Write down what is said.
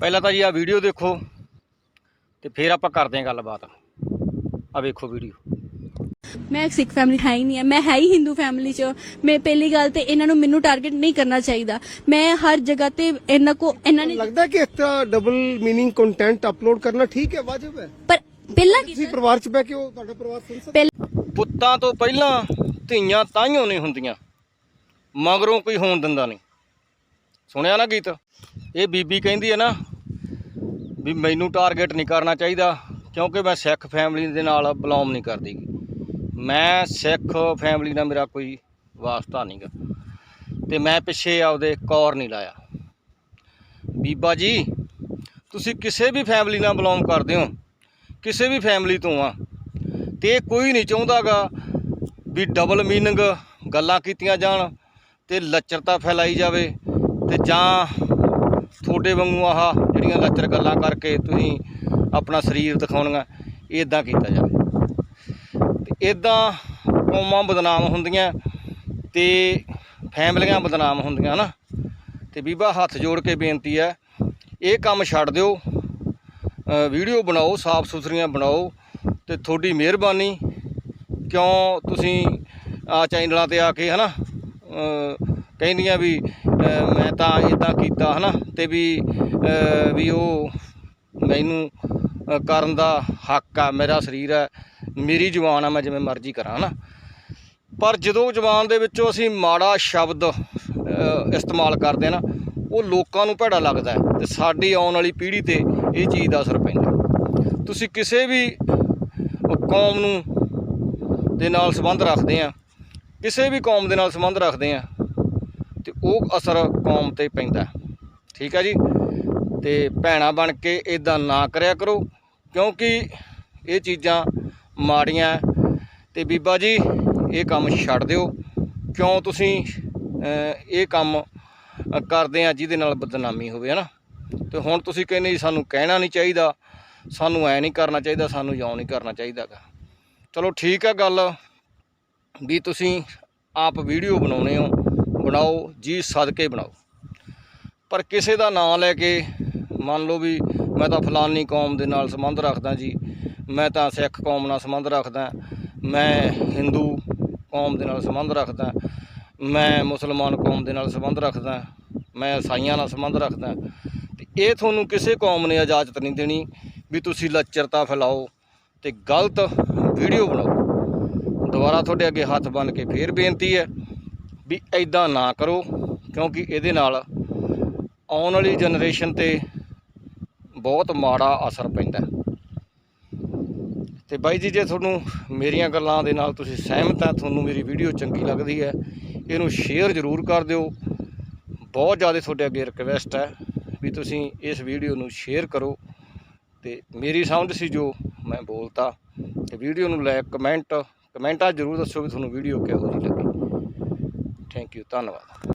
ਪਹਿਲਾਂ ਤਾਂ ਜੀ ਆ ਵੀਡੀਓ ਦੇਖੋ ਤੇ ਫਿਰ ਆਪਾਂ ਕਰਦੇ ਹਾਂ ਗੱਲਬਾਤ। ਆ ਵੇਖੋ ਵੀਡੀਓ ਮੈਂ ਇੱਕ ਸਿੱਖ ਫੈਮਿਲੀ ਹੈ ਹੀ ਨਹੀਂ ਹੈ ਮੈਂ ਹੈ ਹੀ ਹਿੰਦੂ ਫੈਮਿਲੀ ਚ। ਮੈਂ ਪਹਿਲੀ ਗੱਲ ਤੇ ਇਹਨਾਂ ਨੂੰ ਮੈਨੂੰ ਟਾਰਗੇਟ ਨਹੀਂ ਕਰਨਾ ਚਾਹੀਦਾ। ਮੈਂ ਹਰ ਜਗ੍ਹਾ ਤੇ ਇਹਨਾਂ ਕੋ ਇਹਨਾਂ ਨੇ ਲੱਗਦਾ ਕਿ ਇਸ ਤਰ੍ਹਾਂ ਡਬਲ ਮੀਨਿੰਗ ਕੰਟੈਂਟ ਅਪਲੋਡ ਕਰਨਾ ਠੀਕ ਹੈ ਵਾਜਬ ਹੈ? ਪਰ ਪਹਿਲਾਂ ਤੁਸੀਂ ਕੀਤਾ ਪਰਿਵਾਰ ਚ ਬਹਿ ਕੇ ਉਹ ਤੁਹਾਡਾ ਪਰਿਵਾਰ ਸੁਣ ਸਕਦਾ ਪਹਿਲਾਂ ਪੁੱਤਾਂ ਤੋਂ ਪਹਿਲਾਂ ਧੀਆਂ ਤਾਈਓ ਨਹੀਂ ਹੁੰਦੀਆਂ। ਮਗਰੋਂ ਕੋਈ ਹੋਣ ਦਿੰਦਾ ਨਹੀਂ। ਸੁਣਿਆ ਨਾ ਗੀਤ? ਇਹ ਬੀਬੀ ਕਹਿੰਦੀ ਹੈ ਨਾ ਵੀ ਮੈਨੂੰ ਟਾਰਗੇਟ ਨਹੀਂ ਕਰਨਾ ਚਾਹੀਦਾ ਕਿਉਂਕਿ ਮੈਂ ਸਿੱਖ ਫੈਮਿਲੀ ਦੇ ਨਾਲ ਬਿਲੋਂਗ ਨਹੀਂ ਕਰਦੀ। ਗੀ। ਮੈਂ ਸਿੱਖ ਫੈਮਿਲੀ ਨਾਲ ਮੇਰਾ ਕੋਈ ਵਾਸਤਾ ਨਹੀਂਗਾ ਤੇ ਮੈਂ ਪਿੱਛੇ ਆਪਦੇ ਕੌਰ ਨਹੀਂ ਲਾਇਆ। ਬੀਬਾ ਜੀ, ਤੁਸੀਂ ਕਿਸੇ ਵੀ ਫੈਮਿਲੀ ਨਾਲ ਬਿਲੋਂਗ ਕਰਦੇ ਹੋ, ਕਿਸੇ ਵੀ ਫੈਮਿਲੀ ਤੋਂ ਆ, ਤੇ ਕੋਈ ਨਹੀਂ ਚਾਹੁੰਦਾਗਾ ਵੀ ਡਬਲ ਮੀਨਿੰਗ ਗੱਲਾਂ ਕੀਤੀਆਂ ਜਾਣ ਤੇ ਲੱਚਰਤਾ ਫੈਲਾਈ ਜਾਵੇ ਤੇ ਜਾਂ ਤੁਹਾਡੇ ਵਾਂਗੂ ਆਹ ਜਿਹੜੀਆਂ ਲੱਚਰ ਗੱਲਾਂ ਕਰਕੇ ਤੁਸੀਂ ਆਪਣਾ ਸਰੀਰ ਦਿਖਾਉਣੀਆਂ ਇਦਾਂ ਕੀਤਾ ਜਾਵੇ। ਤੇ ਇਦਾਂ ਕੌਮਾਂ ਬਦਨਾਮ ਹੁੰਦੀਆਂ ਤੇ ਫੈਮਲੀਆਂ ਬਦਨਾਮ ਹੁੰਦੀਆਂ ਨਾ ਤੇ ਬੀਬਾ ਹੱਥ ਜੋੜ ਕੇ ਬੇਨਤੀ ਹੈ ਇਹ ਕੰਮ ਛੱਡ ਦਿਓ ਵੀਡੀਓ ਬਣਾਓ ਸਾਫ਼ ਸੁਥਰੀਆਂ ਬਣਾਓ ਤੇ ਤੁਹਾਡੀ ਮਿਹਰਬਾਨੀ। ਕਿਉਂ ਤੁਸੀਂ ਆ ਚੈਨਲਾਂ ਤੇ ਆ ਕੇ ਹਨਾ ਅ, ਕਹਿੰਦੀਆਂ ਵੀ ਮੈਂ ਤਾਂ ਇਦਾਂ ਕੀਤਾ, ਹਨਾ? ਤੇ ਵੀ ਵੀ ਉਹ ਮੈਨੂੰ ਕਰਨ ਦਾ ਹੱਕ ਆ, ਮੇਰਾ ਸਰੀਰ ਹੈ ਮੇਰੀ ਜਵਾਨ ਆ, ਮੈਂ ਜਿਵੇਂ ਮਰਜ਼ੀ ਕਰਾਂ, ਹਨਾ? ਪਰ ਜਦੋਂ ਜ਼ੁਬਾਨ ਦੇ ਵਿੱਚੋਂ ਅਸੀਂ ਮਾੜਾ ਸ਼ਬਦ ਇਸਤੇਮਾਲ ਕਰਦੇ ਆ ਨਾ, ਉਹ ਲੋਕਾਂ ਨੂੰ ਭੈੜਾ ਲੱਗਦਾ ਹੈ ਤੇ ਸਾਡੀ ਆਉਣ ਵਾਲੀ ਪੀੜ੍ਹੀ ਤੇ ਇਹ ਚੀਜ਼ ਦਾ ਅਸਰ ਪੈਂਦਾ ਤੁਸੀਂ ਕਿਸੇ ਵੀ ਕੌਮ ਨੂੰ ਦੇ ਨਾਲ ਸੰਬੰਧ ਰੱਖਦੇ ਆ, ਕਿਸੇ ਵੀ ਕੌਮ ਦੇ ਨਾਲ ਸੰਬੰਧ ਰੱਖਦੇ ਆ ਤੇ ਉਹ ਅਸਰ ਕੌਮ ਤੇ ਪੈਂਦਾ। ਠੀਕ ਹੈ ਜੀ? ਤੇ ਭੈਣਾ ਬਣ ਕੇ ਇਦਾਂ ਨਾ ਕਰਿਆ ਕਰੋ, ਕਿਉਂਕਿ ਇਹ ਚੀਜ਼ਾਂ ਮਾੜੀਆਂ ਹੈ। ਤੇ ਬੀਬਾ ਜੀ, ਇਹ ਕੰਮ ਛੱਡ ਦਿਓ। ਕਿਉਂ ਤੁਸੀਂ ਇਹ ਕੰਮ ਕਰਦੇ ਆ ਜਿਹਦੇ ਨਾਲ ਬਦਨਾਮੀ ਹੋਵੇ, ਹਨਾ? ਤੇ ਹੁਣ ਤੁਸੀਂ ਕਹਿੰਦੇ ਜੀ ਸਾਨੂੰ ਕਹਿਣਾ ਨਹੀਂ ਚਾਹੀਦਾ, ਸਾਨੂੰ ਐ ਨਹੀਂ ਕਰਨਾ ਚਾਹੀਦਾ, ਸਾਨੂੰ ਯੋਂ ਨਹੀਂ ਕਰਨਾ ਚਾਹੀਦਾਗਾ ਚਲੋ ਠੀਕ ਆ ਗੱਲ, ਵੀ ਤੁਸੀਂ ਆਪ ਵੀਡੀਓ ਬਣਾਉਣੇ ਹੋ। ਬਣਾਓ, ਜੀ ਸਦਕੇ ਬਣਾਓ। ਪਰ ਕਿਸੇ ਦਾ ਨਾਂ ਲੈ ਕੇ ਮੰਨ ਲਓ ਵੀ ਮੈਂ ਤਾਂ ਫਲਾਨੀ ਕੌਮ ਦੇ ਨਾਲ ਸੰਬੰਧ ਰੱਖਦਾ ਜੀ, ਮੈਂ ਤਾਂ ਸਿੱਖ ਕੌਮ ਨਾਲ ਸੰਬੰਧ ਰੱਖਦਾ, ਮੈਂ ਹਿੰਦੂ ਕੌਮ ਦੇ ਨਾਲ ਸੰਬੰਧ ਰੱਖਦਾ, ਮੈਂ ਮੁਸਲਮਾਨ ਕੌਮ ਦੇ ਨਾਲ ਸੰਬੰਧ ਰੱਖਦਾ, ਮੈਂ ਈਸਾਈਆਂ ਨਾਲ ਸੰਬੰਧ ਰੱਖਦਾ, ਤੇ ਇਹ ਤੁਹਾਨੂੰ ਕਿਸੇ ਕੌਮ ਨੇ ਇਜਾਜ਼ਤ ਨਹੀਂ ਦੇਣੀ ਵੀ ਤੁਸੀਂ ਲੱਚਰਤਾ ਫੈਲਾਓ ਤੇ ਗਲਤ ਵੀਡੀਓ ਬਣਾਓ। ਦੁਬਾਰਾ ਤੁਹਾਡੇ ਅੱਗੇ ਹੱਥ ਬੰਨ ਕੇ ਫੇਰ ਬੇਨਤੀ ਹੈ ਵੀ ਐਦਾਂ ਨਾ ਕਰੋ, ਕਿਉਂਕਿ ਇਹਦੇ ਨਾਲ ਆਉਣ ਵਾਲੀ ਜਨਰੇਸ਼ਨ ਤੇ ਬਹੁਤ ਮਾੜਾ ਅਸਰ ਪੈਂਦਾ ਹੈ। ਤੇ ਬਾਈ ਜੀ, ਜੇ ਤੁਹਾਨੂੰ ਮੇਰੀਆਂ ਗੱਲਾਂ ਦੇ ਨਾਲ ਤੁਸੀਂ ਸਹਿਮਤ ਆ, ਤੁਹਾਨੂੰ ਮੇਰੀ ਵੀਡੀਓ ਚੰਗੀ ਲੱਗਦੀ ਹੈ, ਇਹਨੂੰ ਸ਼ੇਅਰ ਜ਼ਰੂਰ ਕਰ ਦਿਓ। ਬਹੁਤ ਜ਼ਿਆਦਾ ਤੁਹਾਡੇ ਅੱਗੇ ਰਿਕਵੈਸਟ ਹੈ ਵੀ ਤੁਸੀਂ ਇਸ ਵੀਡੀਓ ਨੂੰ ਸ਼ੇਅਰ ਕਰੋ। ਤੇ ਮੇਰੀ ਸਮਝ ਸੀ ਜੋ ਮੈਂ ਬੋਲਤਾ, ਤੇ ਵੀਡੀਓ ਨੂੰ ਲਾਇਕ ਕਮੈਂਟ ਕਮੈਂਟਾਂ ਜ਼ਰੂਰ ਦੱਸੋ ਵੀ ਤੁਹਾਨੂੰ ਵੀਡੀਓ ਕਿਹੋ ਜਿਹੀ ਲੱਗੀ। ਥੈਂਕ ਯੂ ਧੰਨਵਾਦ।